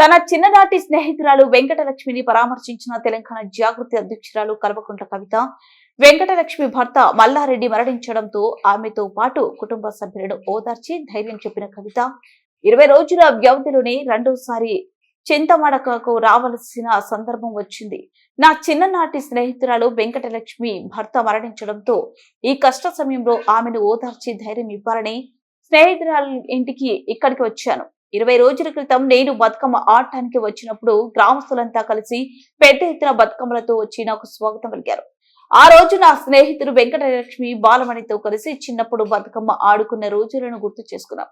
తన చిన్ననాటి స్నేహితురాలు వెంకటలక్ష్మిని పరామర్శించిన తెలంగాణ జాగృతి అధ్యక్షురాలు కల్వకుంట్ల కవిత వెంకటలక్ష్మి భర్త మల్లారెడ్డి మరణించడంతో ఆమెతో పాటు కుటుంబ సభ్యులను ఓదార్చి ధైర్యం చెప్పిన కవిత ఇరవై రోజుల వ్యవధిలోనే రెండోసారి చింతమడకకు రావలసిన సందర్భం వచ్చింది. నా చిన్ననాటి స్నేహితురాలు వెంకటలక్ష్మి భర్త మరణించడంతో ఈ కష్ట సమయంలో ఆమెను ఓదార్చి ధైర్యం ఇవ్వాలని స్నేహితురాలు ఇంటికి ఇక్కడికి వచ్చాను. ఇరవై రోజుల క్రితం నేను బతుకమ్మ ఆడటానికి వచ్చినప్పుడు గ్రామస్తులంతా కలిసి పెద్ద ఎత్తున బతుకమ్మలతో వచ్చి నాకు స్వాగతం పలికారు. ఆ రోజు నా స్నేహితుడు వెంకటలక్ష్మి బాలమణితో కలిసి చిన్నప్పుడు బతుకమ్మ ఆడుకున్న రోజులను గుర్తు చేసుకున్నాం.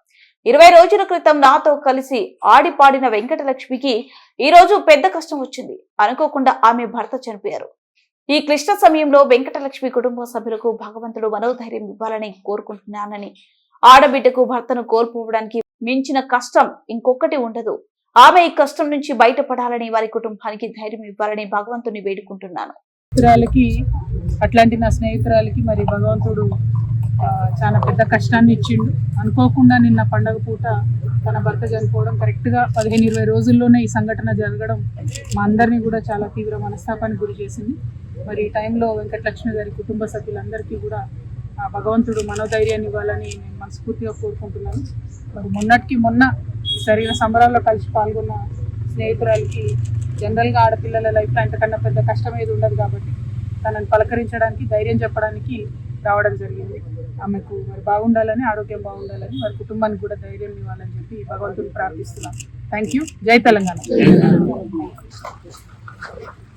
ఇరవై రోజుల క్రితం నాతో కలిసి ఆడి పాడిన వెంకటలక్ష్మికి ఈ రోజు పెద్ద కష్టం వచ్చింది. అనుకోకుండా ఆమె భర్త చనిపోయారు. ఈ క్లిష్ట సమయంలో వెంకటలక్ష్మి కుటుంబ సభ్యులకు భగవంతుడు మనోధైర్యం ఇవ్వాలని కోరుకుంటున్నానని ఆడబిడ్డకు భర్తను కోల్పోవడానికి మించిన కష్టం ఇంకొకటి ఉండదు. ఆమె ఈ కష్టం నుంచి బయటపడాలని వారి కుటుంబానికి ధైర్యం ఇవ్వాలని భగవంతుని వేడుకుంటున్నాను. స్నేహితురాలకి అట్లాంటి నా స్నేహితురాలకి మరి భగవంతుడు చాలా పెద్ద కష్టాన్ని ఇచ్చిండు. అనుకోకుండా నిన్న పండగ పూట తన భర్త చనిపోవడం కరెక్ట్గా పదిహేను ఇరవై రోజుల్లోనే ఈ సంఘటన జరగడం మా అందరినీ కూడా చాలా తీవ్ర మనస్తాపానికి గురి చేసింది. మరి ఈ టైంలో వెంకటలక్ష్మి గారి కుటుంబ సభ్యులందరికీ కూడా భగవంతుడు మనోధైర్యాన్ని ఇవ్వాలని నేను మనస్ఫూర్తిగా కోరుకుంటున్నాను. మరి మొన్నటికి మొన్న జరిగిన సంబరాల్లో కలిసి పాల్గొన్న స్నేహితురాలకి జనరల్గా ఆడపిల్లల లైఫ్లో అంతకన్నా పెద్ద కష్టం ఏది ఉండదు కాబట్టి తనని పలకరించడానికి ధైర్యం చెప్పడానికి రావడం జరిగింది. ఆమెకు మరి బాగుండాలని ఆరోగ్యం బాగుండాలని వారి కుటుంబానికి కూడా ధైర్యం ఇవ్వాలని చెప్పి భగవంతుని ప్రార్థిస్తున్నాను థ్యాంక్ యూ జై తెలంగాణ.